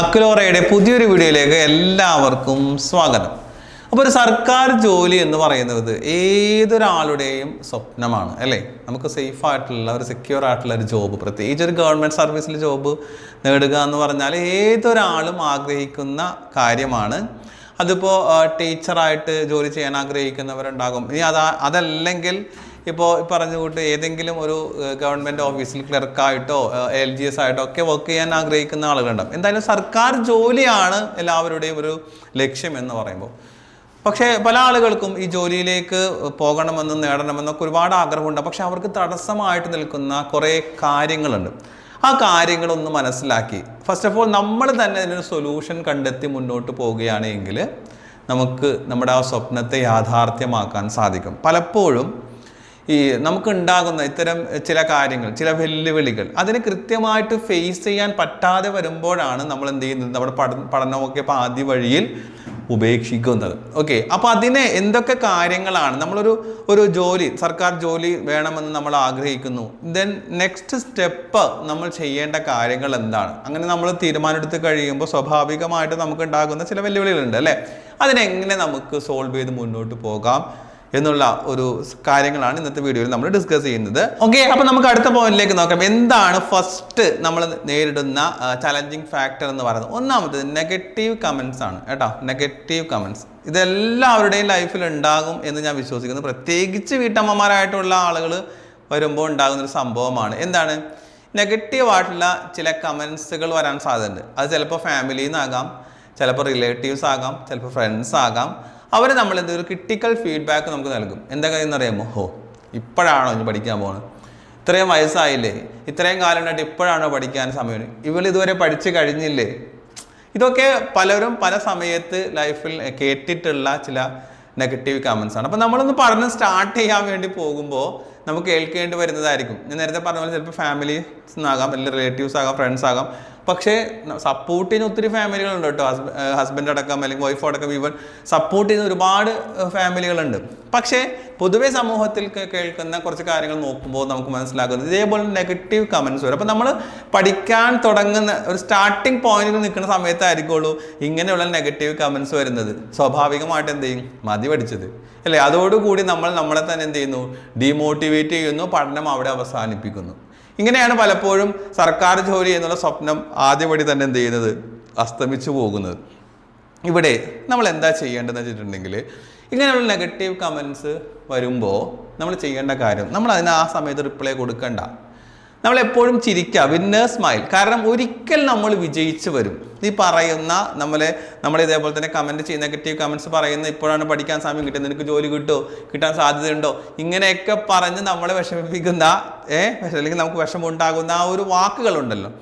അക്ലോറയുടെ പുതിയൊരു വീഡിയോയിലേക്ക് എല്ലാവർക്കും സ്വാഗതം. അപ്പോൾ ഒരു സർക്കാർ ജോലി എന്ന് പറയുന്നത് ഏതൊരാളുടെയും സ്വപ്നമാണ് അല്ലേ? നമുക്ക് സേഫ് ആയിട്ടുള്ള ഒരു സെക്യൂർ ആയിട്ടുള്ള ഒരു ജോബ് പ്രത്യേകിച്ച് ഒരു ഗവൺമെന്റ് സർവീസിൽ ജോബ് നേടുക എന്ന് പറഞ്ഞാൽ ഏതൊരാളും ആഗ്രഹിക്കുന്ന കാര്യമാണ്. അതിപ്പോൾ ടീച്ചറായിട്ട് ജോലി ചെയ്യാൻ ആഗ്രഹിക്കുന്നവരുണ്ടാകും. ഇനി അതാ അതല്ലെങ്കിൽ ഇപ്പോൾ പറഞ്ഞ കൂട്ട് ഏതെങ്കിലും ഒരു ഗവൺമെന്റ് ഓഫീസിൽ ക്ലർക്കായിട്ടോ എൽ ജി എസ് ആയിട്ടോ ഒക്കെ വർക്ക് ചെയ്യാൻ ആഗ്രഹിക്കുന്ന ആളുകളുണ്ടാവും എന്തായാലും സർക്കാർ ജോലിയാണ് എല്ലാവരുടെയും ഒരു ലക്ഷ്യം എന്ന് പറയുമ്പോൾ. പക്ഷേ പല ആളുകൾക്കും ഈ ജോലിയിലേക്ക് പോകണമെന്നും നേടണമെന്നൊക്കെ ഒരുപാട് ആഗ്രഹമുണ്ട്. പക്ഷെ അവർക്ക് തടസ്സമായിട്ട് നിൽക്കുന്ന കുറേ കാര്യങ്ങളുണ്ട്. ആ കാര്യങ്ങളൊന്ന് മനസ്സിലാക്കി. ഫസ്റ്റ് ഓഫ് ഓൾ നമ്മൾ തന്നെ അതിനൊരു സൊല്യൂഷൻ കണ്ടെത്തി മുന്നോട്ട് പോവുകയാണെങ്കിൽ നമുക്ക് നമ്മുടെ ആ സ്വപ്നത്തെ യാഥാർത്ഥ്യമാക്കാൻ സാധിക്കും. പലപ്പോഴും ഈ നമുക്കുണ്ടാകുന്ന ഇത്തരം ചില കാര്യങ്ങൾ ചില വെല്ലുവിളികൾ അതിന് കൃത്യമായിട്ട് ഫേസ് ചെയ്യാൻ പറ്റാതെ വരുമ്പോഴാണ് നമ്മൾ എന്ത് ചെയ്യുന്നത്? നമ്മുടെ പഠ പഠനമൊക്കെ പാതി വഴിയിൽ ഉപേക്ഷിക്കുന്നത്. ഓക്കെ അപ്പോൾ അതിനെ എന്തൊക്കെ കാര്യങ്ങളാണ്? നമ്മളൊരു ഒരു ജോലി സർക്കാർ ജോലി വേണമെന്ന് നമ്മൾ ആഗ്രഹിക്കുന്നു. ദെൻ നെക്സ്റ്റ് സ്റ്റെപ്പ് നമ്മൾ ചെയ്യേണ്ട കാര്യങ്ങൾ എന്താണ്? അങ്ങനെ നമ്മൾ തീരുമാനമെടുത്ത് കഴിയുമ്പോൾ സ്വാഭാവികമായിട്ട് നമുക്ക് ഉണ്ടാകുന്ന ചില വെല്ലുവിളികളുണ്ട് അല്ലേ? അതിനെങ്ങനെ നമുക്ക് സോൾവ് ചെയ്ത് മുന്നോട്ട് പോകാം? എന്നുള്ള ഒരു കാര്യങ്ങളാണ് ഇന്നത്തെ വീഡിയോയിൽ നമ്മൾ ഡിസ്കസ് ചെയ്യുന്നത്. ഓക്കെ അപ്പോൾ നമുക്ക് അടുത്ത പോയിന്റിലേക്ക് നോക്കാം. എന്താണ് ഫസ്റ്റ് നമ്മൾ നേരിടുന്ന ചലഞ്ചിങ് ഫാക്ടർ എന്ന് പറയുന്നത്? ഒന്നാമത് നെഗറ്റീവ് കമൻസ് ആണ് കേട്ടോ. നെഗറ്റീവ് കമൻസ് ഇതെല്ലാവരുടെയും ലൈഫിൽ ഉണ്ടാകും എന്ന് ഞാൻ വിശ്വസിക്കുന്നു. പ്രത്യേകിച്ച് വീട്ടമ്മമാരായിട്ടുള്ള ആളുകൾ വരുമ്പോൾ ഉണ്ടാകുന്ന ഒരു സംഭവമാണ്. എന്താണ്? നെഗറ്റീവ് ആയിട്ടുള്ള ചില കമൻസുകൾ വരാൻ സാധ്യതയുണ്ട്. അത് ചിലപ്പോൾ ഫാമിലിയിൽ നിന്നാകാം ചിലപ്പോൾ റിലേറ്റീവ്സ് ആകാം ചിലപ്പോൾ ഫ്രണ്ട്സ് ആകാം. അവർ നമ്മൾ എന്ത് ഒരു ക്രിട്ടിക്കൽ ഫീഡ്ബാക്ക് നമുക്ക് നൽകും. എന്താ കാര്യം എന്നറിയാമോ ഹോ ഇപ്പോഴാണോ ഇനി പഠിക്കാൻ പോകുന്നത് ഇത്രയും വയസ്സായില്ലേ? ഇത്രയും കാലം ഉണ്ടായിട്ട് ഇപ്പോഴാണോ പഠിക്കാൻ സമയം? ഇവൾ ഇതുവരെ പഠിച്ചു കഴിഞ്ഞില്ലേ? ഇതൊക്കെ പലരും പല സമയത്ത് ലൈഫിൽ കേട്ടിട്ടുള്ള ചില നെഗറ്റീവ് കമൻസ് ആണ്. അപ്പോൾ നമ്മളൊന്ന് പഠനം സ്റ്റാർട്ട് ചെയ്യാൻ വേണ്ടി പോകുമ്പോൾ നമുക്ക് കേൾക്കേണ്ടി വരുന്നതായിരിക്കും. ഞാൻ നേരത്തെ പറഞ്ഞ പോലെ ചിലപ്പോൾ ഫാമിലീസ് ആകാം അല്ലെങ്കിൽ റിലേറ്റീവ്സ് ആകാം ഫ്രണ്ട്സ് ആകാം. പക്ഷേ സപ്പോർട്ട് ഒത്തിരി ഫാമിലികളുണ്ട് കേട്ടോ. ഹസ്ബൻഡ് അടക്കം അല്ലെങ്കിൽ വൈഫ് അടക്കം ഇവൻ സപ്പോർട്ട് ചെയ്യുന്ന ഒരുപാട് ഫാമിലികളുണ്ട്. പക്ഷേ പൊതുവെ സമൂഹത്തിൽ കേൾക്കുന്ന കുറച്ച് കാര്യങ്ങൾ നോക്കുമ്പോൾ നമുക്ക് മനസ്സിലാക്കുന്നത് ഇതേപോലെ നെഗറ്റീവ് കമൻസ് വരും. അപ്പോൾ നമ്മൾ പഠിക്കാൻ തുടങ്ങുന്ന ഒരു സ്റ്റാർട്ടിങ് പോയിന്റിൽ നിൽക്കുന്ന സമയത്തായിരിക്കുള്ളൂ ഇങ്ങനെയുള്ള നെഗറ്റീവ് കമൻസ് വരുന്നത്. സ്വാഭാവികമായിട്ട് എന്ത് ചെയ്യും? മതി പഠിച്ചത്. അല്ലേ? അതോടുകൂടി നമ്മൾ നമ്മളെ തന്നെ എന്ത് ചെയ്യുന്നു? ഡീമോട്ടിവേറ്റ് ചെയ്യുന്നു. പഠനം അവിടെ അവസാനിപ്പിക്കുന്നു. ഇങ്ങനെയാണ് പലപ്പോഴും സർക്കാർ ജോലി എന്നുള്ള സ്വപ്നം ആദ്യപടി തന്നെ എന്ത് ചെയ്യുന്നത്? അസ്തമിച്ചു പോകുന്നത്. ഇവിടെ നമ്മൾ എന്താ ചെയ്യേണ്ടതെന്ന് വെച്ചിട്ടുണ്ടെങ്കിൽ ഇങ്ങനെയുള്ള നെഗറ്റീവ് കമൻസ് വരുമ്പോൾ നമ്മൾ ചെയ്യേണ്ട കാര്യം നമ്മൾ അതിന് ആ സമയത്ത് റിപ്ലൈ കൊടുക്കണ്ട. നമ്മൾ എപ്പോഴും ചിരിക്കുക വിന്നേഴ്സ് സ്മൈൽ കാരണം ഒരിക്കൽ നമ്മൾ വിജയിച്ചു വരും. നീ പറയുന്ന നമ്മളെ നമ്മൾ ഇതേപോലെ തന്നെ കമന്റ് ചെയ്യുന്ന നെഗറ്റീവ് കമന്റ്സ് പറയുന്ന ഇപ്പോഴാണ് പഠിക്കാൻ സമയം കിട്ടുന്നത്. നിനക്ക് ജോലി കിട്ടുമോ കിട്ടാൻ സാധ്യതയുണ്ടോ? ഇങ്ങനെയൊക്കെ പറഞ്ഞ് നമ്മളെ വിഷമിപ്പിക്കുന്ന ഏ അല്ലെങ്കിൽ നമുക്ക് വിഷമം ഉണ്ടാകുന്ന ആ ഒരു വാക്കുകളുണ്ടല്ലോ.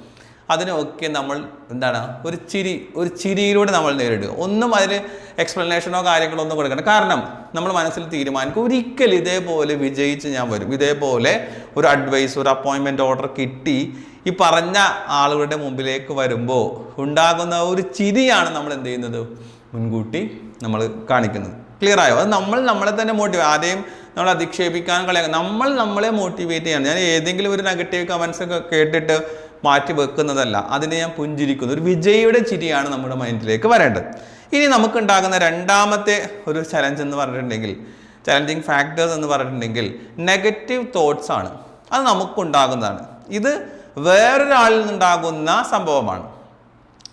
അതിനൊക്കെ നമ്മൾ എന്താണ്? ഒരു ചിരി ഒരു ചിരിയിലൂടെ നമ്മൾ നേരിടുക. ഒന്നും അതിൽ എക്സ്പ്ലനേഷനോ കാര്യങ്ങളോ ഒന്നും കൊടുക്കണം കാരണം നമ്മൾ മനസ്സിൽ തീരുമാനിക്കും ഒരിക്കൽ ഇതേപോലെ വിജയിച്ച് ഞാൻ വരും. ഇതേപോലെ ഒരു അഡ്വൈസ് ഒരു അപ്പോയിൻമെന്റ് ഓർഡർ കിട്ടി ഈ പറഞ്ഞ ആളുകളുടെ മുമ്പിലേക്ക് വരുമ്പോൾ ഉണ്ടാകുന്ന ഒരു ചിരിയാണ് നമ്മൾ എന്ത് ചെയ്യുന്നത്? മുൻകൂട്ടി നമ്മൾ കാണിക്കുന്നത്. ക്ലിയർ ആയോ? അത് നമ്മൾ നമ്മളെ തന്നെ മോട്ടിവേ ആരെയും നമ്മൾ അധിക്ഷേപിക്കാൻ കളയാം നമ്മൾ നമ്മളെ മോട്ടിവേറ്റ് ചെയ്യണം. ഞാൻ ഏതെങ്കിലും ഒരു നെഗറ്റീവ് കമൻസ് ഒക്കെ കേട്ടിട്ട് മാറ്റി വെക്കുന്നതല്ല. അതിനെ ഞാൻ പുഞ്ചിരിക്കുന്നു. ഒരു വിജയിയുടെ ചിരിയാണ് നമ്മുടെ മൈൻഡിലേക്ക് വരേണ്ടത്. ഇനി നമുക്കുണ്ടാകുന്ന രണ്ടാമത്തെ ഒരു ചലഞ്ച് എന്ന് പറഞ്ഞിട്ടുണ്ടെങ്കിൽ ചലഞ്ചിങ് ഫാക്ടേഴ്സ് എന്ന് പറഞ്ഞിട്ടുണ്ടെങ്കിൽ നെഗറ്റീവ് തോട്ട്സ് ആണ്. അത് നമുക്കുണ്ടാകുന്നതാണ്. ഇത് വേറൊരാളിൽ നിന്നുണ്ടാകുന്ന സംഭവമാണ്.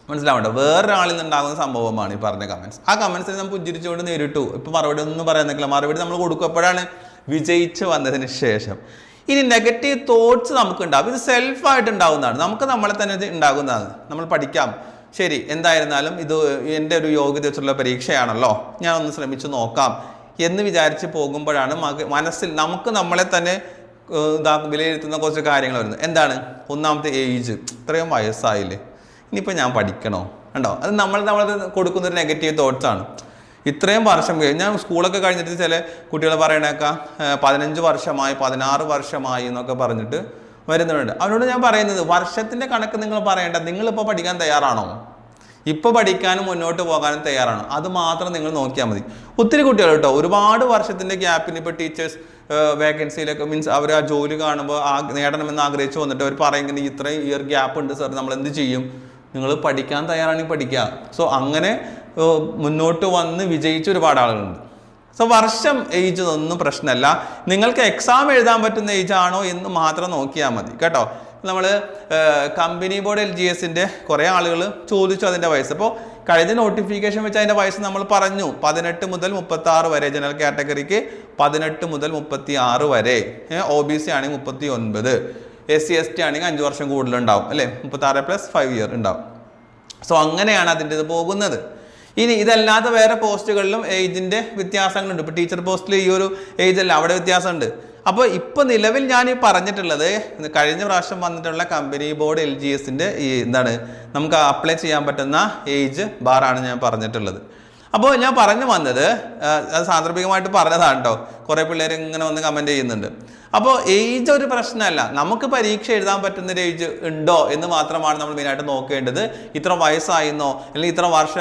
മനസ്സിലാവണ്ട? വേറൊരാളിൽ നിന്നുണ്ടാകുന്ന സംഭവമാണ് ഈ പറഞ്ഞ കമൻസ് ആ കമൻസിനെ നമ്മൾ പുഞ്ചിരിച്ചുകൊണ്ട് നേരിട്ടു. ഇപ്പം മറുപടി ഒന്നും പറയുന്നില്ല മറുപടി നമ്മൾ കൊടുക്കും എപ്പോഴാണ് വിജയിച്ച് വന്നതിന് ശേഷം. ഇനി നെഗറ്റീവ് തോട്ട്സ് നമുക്ക് ഉണ്ടാവും ഇത് സെൽഫായിട്ട് ഉണ്ടാകുന്നതാണ്. നമുക്ക് നമ്മളെ തന്നെ ഉണ്ടാകുന്നതാണ്. നമ്മൾ പഠിക്കാം. ശരി എന്തായിരുന്നാലും ഇത് എന്റെ ഒരു യോഗ്യത വെച്ചുള്ള പരീക്ഷയാണല്ലോ. ഞാൻ ഒന്ന് ശ്രമിച്ചു നോക്കാം. എന്ന് വിചാരിച്ച് പോകുമ്പോഴാണ് മനസ്സിൽ നമുക്ക് നമ്മളെ തന്നെ ഇതാ വിലയിരുത്തുന്ന കുറച്ച് കാര്യങ്ങൾ വരുന്നത്. എന്താണ്? ഒന്നാമത്തെ ഏജ്. ഇത്രയും വയസ്സായില്ലേ? ഇനിയിപ്പോൾ ഞാൻ പഠിക്കണോ? ഉണ്ടോ അത് നമ്മൾ നമ്മൾ കൊടുക്കുന്ന ഒരു നെഗറ്റീവ് തോട്ട്സ് ആണ്. ഇത്രയും വർഷം കഴിഞ്ഞ് ഞാൻ സ്കൂളൊക്കെ കഴിഞ്ഞിട്ട് ചില കുട്ടികൾ പറയണേക്കാം പതിനഞ്ച് വർഷമായി പതിനാറ് വർഷമായി എന്നൊക്കെ പറഞ്ഞിട്ട് വരുന്നുണ്ട്. അവനോട് ഞാൻ പറയുന്നത് വർഷത്തിന്റെ കണക്ക് നിങ്ങൾ പറയേണ്ട നിങ്ങളിപ്പോൾ പഠിക്കാൻ തയ്യാറാണോ? ഇപ്പോൾ പഠിക്കാനും മുന്നോട്ട് പോകാനും തയ്യാറാണ്. അത് മാത്രം നിങ്ങൾ നോക്കിയാൽ മതി. ഒത്തിരി കുട്ടികൾ കേട്ടോ ഒരുപാട് വർഷത്തിന്റെ ഗ്യാപ്പിന് ഇപ്പോൾ ടീച്ചേഴ്സ് വേക്കൻസിയിലൊക്കെ മീൻസ് അവർ ആ ജോലി കാണുമ്പോൾ ആ നേടണമെന്ന് ആഗ്രഹിച്ചു വന്നിട്ട് അവർ പറയുന്നത് ഇത്രയും ഇയർ ഗ്യാപ്പ് ഉണ്ട് സാർ നമ്മൾ എന്ത് ചെയ്യും? നിങ്ങൾ പഠിക്കാൻ തയ്യാറാണെങ്കിൽ പഠിക്കുക. സോ അങ്ങനെ മുന്നോട്ട് വന്ന് വിജയിച്ച ഒരുപാട് ആളുകളുണ്ട്. സോ വർഷം ഏജ് ഒന്നും പ്രശ്നമല്ല നിങ്ങൾക്ക് എക്സാം എഴുതാൻ പറ്റുന്ന ഏജ് ആണോ എന്ന് മാത്രം നോക്കിയാൽ മതി. കേട്ടോ? നമ്മൾ കമ്പനി ബോർഡ് എൽ ജി എസിന്റെ കുറേ ആളുകൾ ചോദിച്ചു അതിന്റെ വയസ്സ്. അപ്പോൾ കഴിഞ്ഞ നോട്ടിഫിക്കേഷൻ വെച്ച് അതിന്റെ വയസ്സ് നമ്മൾ പറഞ്ഞു. പതിനെട്ട് മുതൽ മുപ്പത്തി ആറ് വരെ ജനറൽ കാറ്റഗറിക്ക് പതിനെട്ട് മുതൽ മുപ്പത്തി ആറ് വരെ ഒ ബി സി ആണെങ്കിൽ മുപ്പത്തി ഒൻപത് എസ് സി എസ് ടി ആണെങ്കിൽ അഞ്ച് വർഷം കൂടുതലുണ്ടാവും. അല്ലേ? മുപ്പത്താറ് പ്ലസ് ഫൈവ് ഇയർ ഉണ്ടാവും. സോ അങ്ങനെയാണ് അതിന്റെ ഇത് പോകുന്നത്. ഇനി ഇതല്ലാതെ വേറെ പോസ്റ്റുകളിലും ഏജിന്റെ വ്യത്യാസങ്ങളുണ്ട്. ഇപ്പോൾ ടീച്ചർ പോസ്റ്റിൽ ഈ ഒരു ഏജ് അല്ല അവിടെ വ്യത്യാസമുണ്ട്. അപ്പോൾ ഇപ്പോൾ നിലവിൽ ഞാൻ ഈ പറഞ്ഞിട്ടുള്ളത് കഴിഞ്ഞ പ്രാവശ്യം വന്നിട്ടുള്ള കമ്പനി ബോർഡ് എൽ ജി എസിന്റെ ഈ എന്താണ് നമുക്ക് അപ്ലൈ ചെയ്യാൻ പറ്റുന്ന ഏജ് ബാറാണ് ഞാൻ പറഞ്ഞിട്ടുള്ളത്. അപ്പോൾ ഞാൻ പറഞ്ഞു വന്നത് അത് സാന്ദർഭികമായിട്ട് പറഞ്ഞതാണ് കേട്ടോ കുറേ പിള്ളേർ ഇങ്ങനെ വന്ന് കമന്റ് ചെയ്യുന്നുണ്ട്. അപ്പോൾ ഏജ് ഒരു പ്രശ്നമല്ല. നമുക്ക് പരീക്ഷ എഴുതാൻ പറ്റുന്ന ഒരു ഏജ് ഉണ്ടോ എന്ന് മാത്രമാണ് നമ്മൾ മെയിനായിട്ട് നോക്കേണ്ടത്. ഇത്ര വയസ്സായിരുന്നോ അല്ലെങ്കിൽ ഇത്ര വർഷ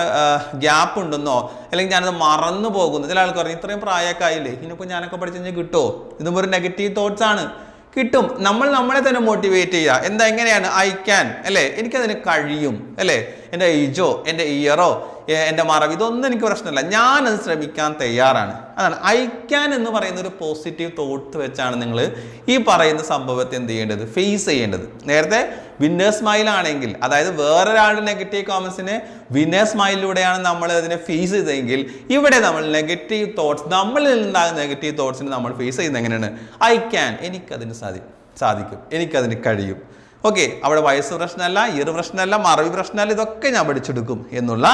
ഗ്യാപ്പ് ഉണ്ടെന്നോ അല്ലെങ്കിൽ ഞാനത് മറന്നു പോകുന്നു. ചില ആൾക്കാർ ഇത്രയും പ്രായമൊക്കെ ആയില്ലേ? ഇനിയിപ്പോൾ ഞാനൊക്കെ പഠിച്ചു കഴിഞ്ഞാൽ കിട്ടുമോ ഇതും ഒരു നെഗറ്റീവ് തോട്ട്സ് ആണ്. കിട്ടും. നമ്മൾ നമ്മളെ തന്നെ മോട്ടിവേറ്റ് ചെയ്യുക. എന്താ എങ്ങനെയാണ്? ഐ ക്യാൻ അല്ലേ? എനിക്കതിന് കഴിയും. അല്ലേ? എന്റെ ഏജോ എന്റെ ഇയറോ എന്റെ മറവ് ഇതൊന്നും എനിക്ക് പ്രശ്നമില്ല. ഞാനത് ശ്രമിക്കാൻ തയ്യാറാണ്. അതാണ് ഐ എന്ന് പറയുന്ന ഒരു പോസിറ്റീവ് തോട്ട് വെച്ചാണ് നിങ്ങൾ ഈ പറയുന്ന സംഭവത്തെ എന്ത് ചെയ്യേണ്ടത്? ഫേസ് ചെയ്യേണ്ടത്. നേരത്തെ വിന്നേഴ്സ് സ്മൈൽ ആണെങ്കിൽ അതായത് വേറൊരാളുടെ നെഗറ്റീവ് കോമൻസിനെ വിന്നേഴ്സ് സ്മൈലിലൂടെയാണ് നമ്മൾ അതിനെ ഫേസ് ചെയ്തതെങ്കിൽ ഇവിടെ നമ്മൾ നെഗറ്റീവ് തോട്ട്സ് നമ്മളിൽ നിന്നുണ്ടാകുന്ന നെഗറ്റീവ് തോട്ട്സിനെ നമ്മൾ ഫേസ് ചെയ്യുന്നത് എങ്ങനെയാണ്? ഐ ക്യാൻ എനിക്കതിന് സാധിക്കും സാധിക്കും. എനിക്കതിന് കഴിയും. ഓക്കെ അവിടെ വയസ്സ് പ്രശ്നമല്ല ഇയർ പ്രശ്നമല്ല മറവി പ്രശ്നമല്ല ഇതൊക്കെ ഞാൻ പഠിച്ചെടുക്കും എന്നുള്ള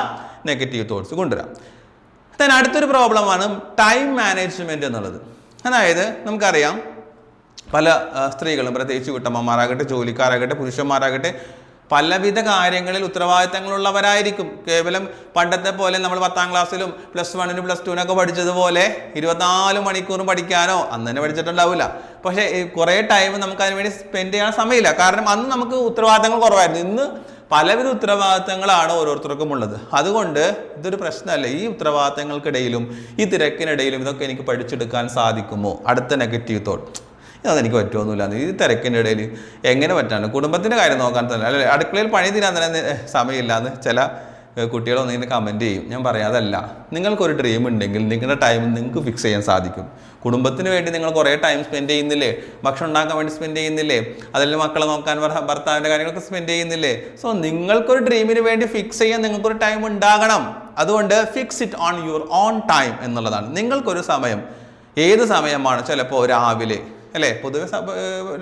നെഗറ്റീവ് തോട്ട്സ് കൊണ്ടുവരാം. then അടുത്തൊരു പ്രോബ്ലമാണ് ടൈം മാനേജ്മെന്റ് എന്നുള്ളത്. അതായത് നമുക്കറിയാം പല സ്ത്രീകളും പ്രത്യേകിച്ച് വീട്ടമ്മമാരാകട്ടെ ജോലിക്കാരാകട്ടെ പുരുഷന്മാരാകട്ടെ പലവിധ കാര്യങ്ങളിൽ ഉത്തരവാദിത്തങ്ങളുള്ളവരായിരിക്കും. കേവലം പണ്ടത്തെ പോലെ നമ്മൾ പത്താം ക്ലാസ്സിലും പ്ലസ് വണ്ണിനും പ്ലസ് ടുവിനൊക്കെ പഠിച്ചതുപോലെ ഇരുപത്തിനാല് മണിക്കൂറും പഠിക്കാനോ അന്ന് തന്നെ പഠിച്ചിട്ടുണ്ടാവില്ല. പക്ഷേ കുറേ ടൈം നമുക്ക് അതിന് വേണ്ടി സ്പെൻഡ് ചെയ്യാൻ സമയമില്ല. കാരണം അന്ന് നമുക്ക് ഉത്തരവാദിത്തങ്ങൾ കുറവായിരുന്നു. ഇന്ന് പലവിധ ഉത്തരവാദിത്തങ്ങളാണ് ഓരോരുത്തർക്കും ഉള്ളത്. അതുകൊണ്ട് ഇതൊരു പ്രശ്നമല്ല. ഈ ഉത്തരവാദിത്തങ്ങൾക്കിടയിലും ഈ തിരക്കിനിടയിലും ഇതൊക്കെ എനിക്ക് പഠിച്ചെടുക്കാൻ സാധിക്കുമോ? അടുത്ത നെഗറ്റീവ് തോട്ട് ഇതൊന്നും എനിക്ക് പറ്റുമൊന്നുമില്ല. ഈ തിരക്കിന്റെ ഇടയിൽ എങ്ങനെ പറ്റാണ് കുടുംബത്തിന്റെ കാര്യം നോക്കാൻ തന്നെ. അല്ലെ? അടുക്കളയിൽ പണി തീരാൻ തന്നെ സമയമില്ലാന്ന് ചില ഏഹ്, കുട്ടികളൊന്നും ഇങ്ങനെ കമന്റ് ചെയ്യും. ഞാൻ പറയാം അതല്ല. നിങ്ങൾക്കൊരു ഡ്രീം ഉണ്ടെങ്കിൽ നിങ്ങളുടെ ടൈം നിങ്ങൾക്ക് ഫിക്സ് ചെയ്യാൻ സാധിക്കും. കുടുംബത്തിന് വേണ്ടി നിങ്ങൾ കുറേ ടൈം സ്പെൻഡ് ചെയ്യുന്നില്ലേ? ഭക്ഷണം ഉണ്ടാക്കാൻ വേണ്ടി സ്പെൻഡ് ചെയ്യുന്നില്ലേ? അതിൽ മക്കളെ നോക്കാൻ ഭർ- ഭർത്താവിന്റെ കാര്യങ്ങളൊക്കെ സ്പെൻഡ് ചെയ്യുന്നില്ലേ? സോ നിങ്ങൾക്കൊരു ഡ്രീമിന് വേണ്ടി ഫിക്സ് ചെയ്യാൻ നിങ്ങൾക്കൊരു ടൈം ഉണ്ടാകണം. അതുകൊണ്ട് fix it on your own time എന്നുള്ളതാണ്. നിങ്ങൾക്കൊരു സമയം. ഏത് സമയമാണ്? ചിലപ്പോൾ രാവിലെ. അല്ലേ? പൊതുവെ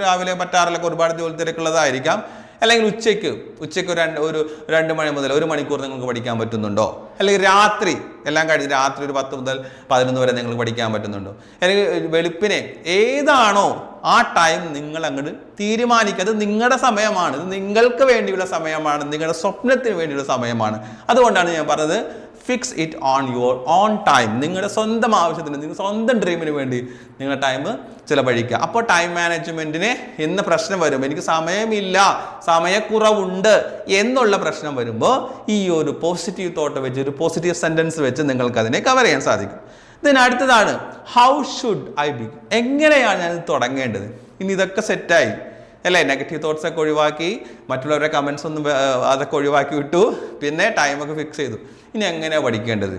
രാവിലെ പറ്റാറിലൊക്കെ ഒരുപാട് ജോലി തിരക്കുള്ളതായിരിക്കാം. അല്ലെങ്കിൽ ഉച്ചയ്ക്ക് ഉച്ചയ്ക്ക് ഒരു രണ്ട് ഒരു രണ്ട് മണി മുതൽ ഒരു മണിക്കൂർ നിങ്ങൾക്ക് പഠിക്കാൻ പറ്റുന്നുണ്ടോ? അല്ലെങ്കിൽ രാത്രി എല്ലാം കഴിഞ്ഞ് രാത്രി ഒരു പത്ത് മുതൽ പതിനൊന്ന് വരെ നിങ്ങൾക്ക് പഠിക്കാൻ പറ്റുന്നുണ്ടോ? അല്ലെങ്കിൽ വെളുപ്പിനെ ഏതാണോ ആ ടൈം നിങ്ങൾ അങ്ങോട്ട് തീരുമാനിക്കുക. അത് നിങ്ങളുടെ സമയമാണ്. ഇത് നിങ്ങൾക്ക് വേണ്ടിയുള്ള സമയമാണ്. നിങ്ങളുടെ സ്വപ്നത്തിന് വേണ്ടിയുള്ള സമയമാണ്. അതുകൊണ്ടാണ് ഞാൻ പറഞ്ഞത് fix it on your own time നിങ്ങളുടെ സ്വന്തം ആവശ്യത്തിന് നിങ്ങൾ സ്വന്തം ഡ്രീമിന് വേണ്ടി നിങ്ങളുടെ ടൈം ചിലവഴിക്കുക. അപ്പോൾ ടൈം മാനേജ്മെന്റിന് എന്ന പ്രശ്നം വരും. എനിക്ക് സമയമില്ല സമയക്കുറവുണ്ട് എന്നുള്ള പ്രശ്നം വരുമ്പോൾ ഈ ഒരു പോസിറ്റീവ് തോട്ട് വെച്ച് ഒരു പോസിറ്റീവ് സെന്റൻസ് വെച്ച് നിങ്ങൾക്ക് അതിനെ കവർ ചെയ്യാൻ സാധിക്കും. ദിന അടുത്തതാണ് ഹൗ ഷുഡ് ഐ ബി എങ്ങനെയാണ് ഞാൻ തുടങ്ങേണ്ടത്? ഇനി ഇതൊക്കെ സെറ്റായി അല്ലേ? നെഗറ്റീവ് തോട്ട്സ് ഒക്കെ ഒഴിവാക്കി മറ്റുള്ളവരുടെ കമൻസ് ഒന്നും അതൊക്കെ ഒഴിവാക്കി വിട്ടു. പിന്നെ ടൈമൊക്കെ ഫിക്സ് ചെയ്തു. ഇനി എങ്ങനെയാണ് പഠിക്കേണ്ടത്?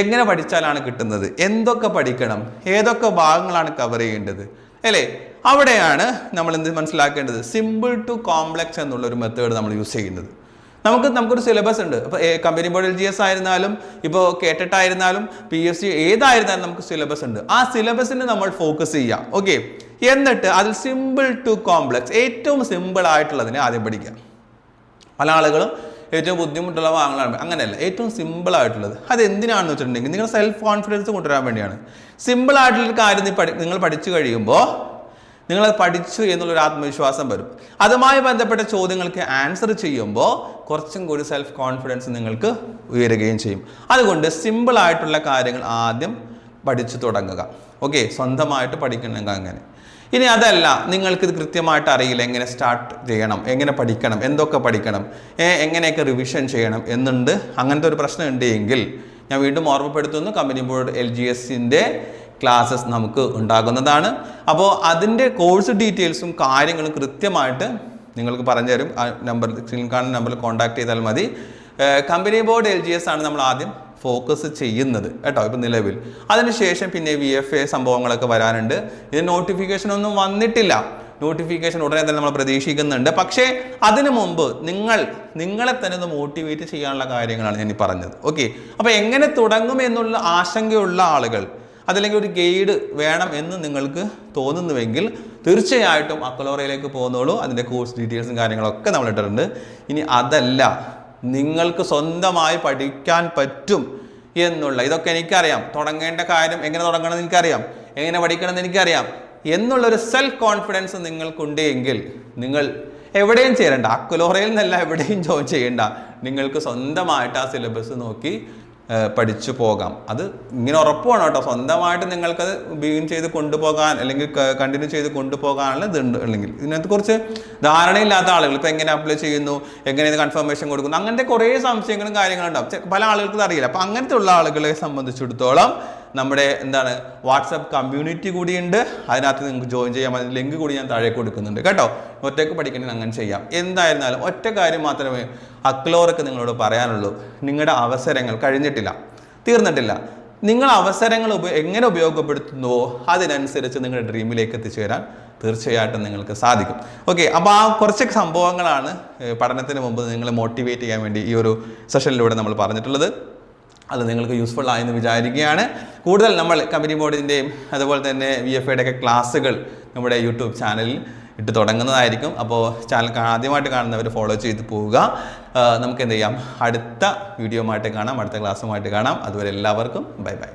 എങ്ങനെ പഠിച്ചാലാണ് കിട്ടുന്നത്? എന്തൊക്കെ പഠിക്കണം? ഏതൊക്കെ ഭാഗങ്ങളാണ് കവർ ചെയ്യേണ്ടത്? അല്ലേ? അവിടെയാണ് നമ്മൾ എന്ത് മനസ്സിലാക്കേണ്ടത്? സിമ്പിൾ ടു കോംപ്ലക്സ് എന്നുള്ള ഒരു മെത്തേഡ് നമ്മൾ യൂസ് ചെയ്യുന്നത്. നമുക്ക് നമുക്കൊരു സിലബസ് ഉണ്ട്. ഇപ്പോൾ company board L G S ആയിരുന്നാലും ഇപ്പോൾ കേട്ടിട്ടായിരുന്നാലും പി എസ് സി ഏതായിരുന്നാലും നമുക്ക് സിലബസ് ഉണ്ട്. ആ സിലബസിന് നമ്മൾ ഫോക്കസ് ചെയ്യാം. ഓക്കെ എന്നിട്ട് അതിൽ സിമ്പിൾ ടു കോംപ്ലക്സ് ഏറ്റവും സിമ്പിൾ ആയിട്ടുള്ളതിനെ ആദ്യം പഠിക്കാം പല ആളുകളും ഏറ്റവും ബുദ്ധിമുട്ടുള്ള വാങ്ങലാണ് അങ്ങനെയല്ല ഏറ്റവും സിമ്പിൾ ആയിട്ടുള്ളത്. അത് എന്തിനാണെന്ന് വെച്ചിട്ടുണ്ടെങ്കിൽ നിങ്ങൾ സെൽഫ് കോൺഫിഡൻസ് കൊണ്ടുവരാൻ വേണ്ടിയാണ്. സിമ്പിൾ ആയിട്ടുള്ളൊരു കാര്യം നിങ്ങൾ പഠിച്ചു കഴിയുമ്പോൾ നിങ്ങൾ പഠിച്ചു എന്നുള്ളൊരു ആത്മവിശ്വാസം വരും. അതുമായി ബന്ധപ്പെട്ട ചോദ്യങ്ങൾക്ക് ആൻസർ ചെയ്യുമ്പോൾ കുറച്ചും കൂടി സെൽഫ് കോൺഫിഡൻസ് നിങ്ങൾക്ക് ഉയരുകയും ചെയ്യും. അതുകൊണ്ട് സിമ്പിൾ ആയിട്ടുള്ള കാര്യങ്ങൾ ആദ്യം പഠിച്ചു തുടങ്ങുക. ഓക്കെ സ്വന്തമായിട്ട് പഠിക്കണമെങ്കിൽ അങ്ങനെ. ഇനി അതല്ല നിങ്ങൾക്ക് ഇത് കൃത്യമായിട്ട് അറിയില്ല എങ്ങനെ സ്റ്റാർട്ട് ചെയ്യണം എങ്ങനെ പഠിക്കണം എന്തൊക്കെ പഠിക്കണം എങ്ങനെയൊക്കെ റിവിഷൻ ചെയ്യണം എന്നുണ്ട്. അങ്ങനത്തെ ഒരു പ്രശ്നം ഉണ്ട് എങ്കിൽ ഞാൻ വീണ്ടും ഓർമ്മപ്പെടുത്തുന്നു കമ്പനി ബോർഡ് എൽ ജി എസിന്റെ ക്ലാസ്സസ് നമുക്ക് ഉണ്ടാകുന്നതാണ്. അപ്പോൾ അതിന്റെ കോഴ്സ് ഡീറ്റെയിൽസും കാര്യങ്ങളും കൃത്യമായിട്ട് നിങ്ങൾക്ക് പറഞ്ഞു തരും ആ നമ്പർ സ്ക്രീൻ കാണുന്ന നമ്പറിൽ കോൺടാക്ട് ചെയ്താൽ മതി. Company board L G S ആണ് നമ്മൾ ആദ്യം ഫോക്കസ് ചെയ്യുന്നത് കേട്ടോ ഇപ്പം നിലവിൽ. അതിനുശേഷം പിന്നെ വി എഫ് എ സംഭവങ്ങളൊക്കെ വരാനുണ്ട്. ഇത് നോട്ടിഫിക്കേഷൻ ഒന്നും വന്നിട്ടില്ല. നോട്ടിഫിക്കേഷൻ ഉടനെ തന്നെ നമ്മൾ പ്രതീക്ഷിക്കുന്നുണ്ട്. പക്ഷേ അതിനു മുമ്പ് നിങ്ങൾ നിങ്ങളെ തന്നെ ഒന്ന് മോട്ടിവേറ്റ് ചെയ്യാനുള്ള കാര്യങ്ങളാണ് ഞാൻ ഈ പറഞ്ഞത്. ഓക്കെ അപ്പോൾ എങ്ങനെ തുടങ്ങും എന്നുള്ള ആശങ്കയുള്ള ആളുകൾ അതല്ലെങ്കിൽ ഒരു ഗൈഡ് വേണം എന്ന് നിങ്ങൾക്ക് തോന്നുന്നുവെങ്കിൽ തീർച്ചയായിട്ടും അക്കലോറയിലേക്ക് പോകുന്നോളൂ. അതിന്റെ കോഴ്സ് ഡീറ്റെയിൽസും കാര്യങ്ങളൊക്കെ നമ്മൾ ഇട്ടിട്ടുണ്ട്. ഇനി അതല്ല. നിങ്ങൾക്ക് സ്വന്തമായി പഠിക്കാൻ പറ്റും എന്നുള്ള ഇതൊക്കെ എനിക്കറിയാം. തുടങ്ങേണ്ട കാര്യം എങ്ങനെ തുടങ്ങണം എന്ന് എനിക്കറിയാം. എങ്ങനെ പഠിക്കണം എന്ന് എനിക്കറിയാം. എന്നുള്ളൊരു സെൽഫ് കോൺഫിഡൻസ് നിങ്ങൾക്കുണ്ട് എങ്കിൽ നിങ്ങൾ എവിടെയും ചേരണ്ട. അക്കുലോറയിൽ നിന്നല്ല എവിടെയും ജോയിൻ ചെയ്യേണ്ട. നിങ്ങൾക്ക് സ്വന്തമായിട്ട് ആ സിലബസ് നോക്കി പഠിച്ചു പോകാം. അത് ഇങ്ങനെ ഉറപ്പാണ് കേട്ടോ. സ്വന്തമായിട്ട് നിങ്ങൾക്കത് ബീൻ ചെയ്ത് കൊണ്ടുപോകാൻ അല്ലെങ്കിൽ കണ്ടിന്യൂ ചെയ്ത് കൊണ്ടുപോകാനുള്ള ഇതുണ്ട് അല്ലെങ്കിൽ ഇതിനകത്ത് കുറച്ച് ധാരണയില്ലാത്ത ആളുകൾ ഇപ്പം എങ്ങനെ അപ്ലൈ ചെയ്യുന്നു എങ്ങനെ ഇത് കൺഫർമേഷൻ കൊടുക്കുന്നു അങ്ങനത്തെ കുറേ സംശയങ്ങളും കാര്യങ്ങളും ഉണ്ടാവും. പല ആളുകൾക്ക് അറിയില്ല. അപ്പം അങ്ങനത്തെ ഉള്ള ആളുകളെ സംബന്ധിച്ചിടത്തോളം നമ്മുടെ എന്താണ് വാട്സപ്പ് കമ്മ്യൂണിറ്റി കൂടിയുണ്ട് അതിനകത്ത് നിങ്ങൾക്ക് ജോയിൻ ചെയ്യാൻ അതിന് ലിങ്ക് കൂടി ഞാൻ താഴെ കൊടുക്കുന്നുണ്ട്. കേട്ടോ? ഒറ്റയ്ക്ക് പഠിക്കണമെങ്കിൽ അങ്ങനെ ചെയ്യാം. എന്തായിരുന്നാലും ഒറ്റ കാര്യം മാത്രമേ അക്ലോർക്ക് നിങ്ങളോട് പറയാനുള്ളൂ. നിങ്ങളുടെ അവസരങ്ങൾ കഴിഞ്ഞിട്ടില്ല. തീർന്നിട്ടില്ല. നിങ്ങൾ അവസരങ്ങൾ എങ്ങനെ ഉപയോഗപ്പെടുത്തുന്നുവോ അതിനനുസരിച്ച് നിങ്ങളുടെ ഡ്രീമിലേക്ക് എത്തിച്ചേരാൻ തീർച്ചയായിട്ടും നിങ്ങൾക്ക് സാധിക്കും. ഓക്കെ അപ്പോൾ ആ കുറച്ച് സംഭവങ്ങളാണ് പഠനത്തിന് മുമ്പ് നിങ്ങളെ മോട്ടിവേറ്റ് ചെയ്യാൻ വേണ്ടി ഈ ഒരു സെഷനിലൂടെ നമ്മൾ പറഞ്ഞിട്ടുള്ളത്. അത് നിങ്ങൾക്ക് യൂസ്ഫുൾ ആയെന്ന് വിചാരിക്കുകയാണ്. കൂടുതൽ നമ്മൾ കമ്പനി ബോർഡിന്റെയും അതുപോലെ തന്നെ വി എഫ് ഐയുടെ ഒക്കെ ക്ലാസ്സുകൾ നമ്മുടെ യൂട്യൂബ് ചാനലിൽ ഇട്ട് തുടങ്ങുന്നതായിരിക്കും. അപ്പോൾ ചാനൽ ആദ്യമായിട്ട് കാണുന്നവർ ഫോളോ ചെയ്ത് പോവുക. നമുക്ക് എന്ത് ചെയ്യാം? അടുത്ത വീഡിയോ ആയിട്ട് കാണാം. അടുത്ത ക്ലാസ്സുമായിട്ട് കാണാം. അതുവരെ എല്ലാവർക്കും ബൈ ബൈ